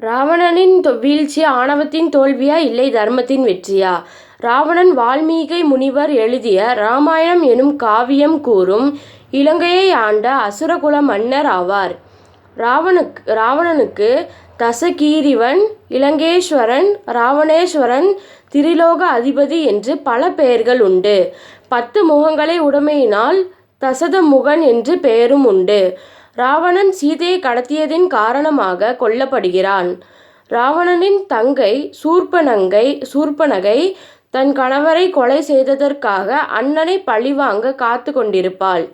ராவணனின் வீழ்ச்சி ஆணவத்தின் தோல்வியா இல்லை தர்மத்தின் வெற்றியா? ராவணன் வால்மீகி முனிவர் எழுதிய ராமாயணம் எனும் காவியம் கூறும் இலங்கையை ஆண்ட அசுரகுல மன்னர் ஆவார். ராவணுக்கு ராவணனுக்கு தசகீரிவன் இலங்கேஸ்வரன் ராவணேஸ்வரன் திரிலோக அதிபதி என்று பல பெயர்கள் உண்டு. பத்து முகங்களை உடைமையினால் தசதமுகன் என்று பெயரும் உண்டு. ராவணன் சீதையை கடத்தியதின் காரணமாக கொல்லப்படுகிறான். ராவணனின் தங்கை சூர்பனங்கை சூர்பனகை தன் கணவரை கொலை செய்ததற்காக அண்ணனை பழிவாங்க காத்து கொண்டிருப்பாள்.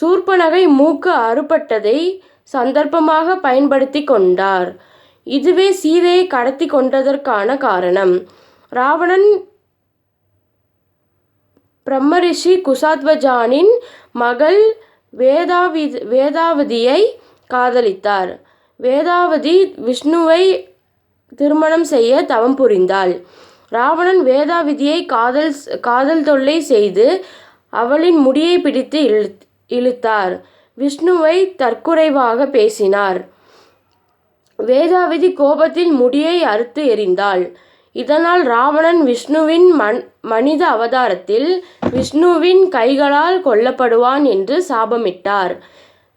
சூர்பனகை மூக்கு அறுபட்டதை சந்தர்ப்பமாக பயன்படுத்தி கொண்டார். இதுவே சீதையை கடத்தி கொண்டதற்கான காரணம். ராவணன் பிரம்மரிஷி குசாத்வஜானின் மகள் வேதாவி வேதாவதியை காதலித்தார். வேதாவதி விஷ்ணுவை திருமணம் செய்ய தவம் புரிந்தாள். ராவணன் வேதாவதியை காதல் காதல் தொல்லை செய்து அவளின் முடியை பிடித்து இழு இழுத்தார். விஷ்ணுவை தற்குறைவாக பேசினார். வேதாவதி கோபத்தில் முடியை அறுத்து எறிந்தாள். இதனால் ராவணன் விஷ்ணுவின் மன் மனித அவதாரத்தில் விஷ்ணுவின் கைகளால் கொல்லப்படுவான் என்று சாபமிட்டார்.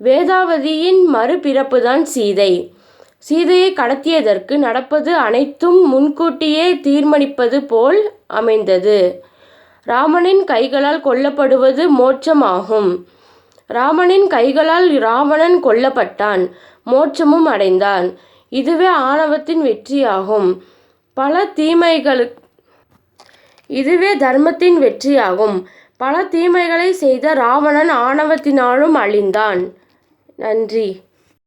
வேதாவதியின் மறுபிறப்புதான் சீதை. சீதையை கடத்தியதற்கு நடப்பது அனைத்தும் முன்கூட்டியே தீர்மானிப்பது போல் அமைந்தது. ராமனின் கைகளால் கொல்லப்படுவது மோட்சமாகும். ராமனின் கைகளால் ராவணன் கொல்லப்பட்டான். மோட்சமும் அடைந்தான். இதுவே ஆணவத்தின் வெற்றியாகும். பல தீமைகளு இதுவே தர்மத்தின் வெற்றியாகும். பல தீமைகளை செய்த ராவணன் ஆணவத்தினாலும் அழிந்தான். நன்றி.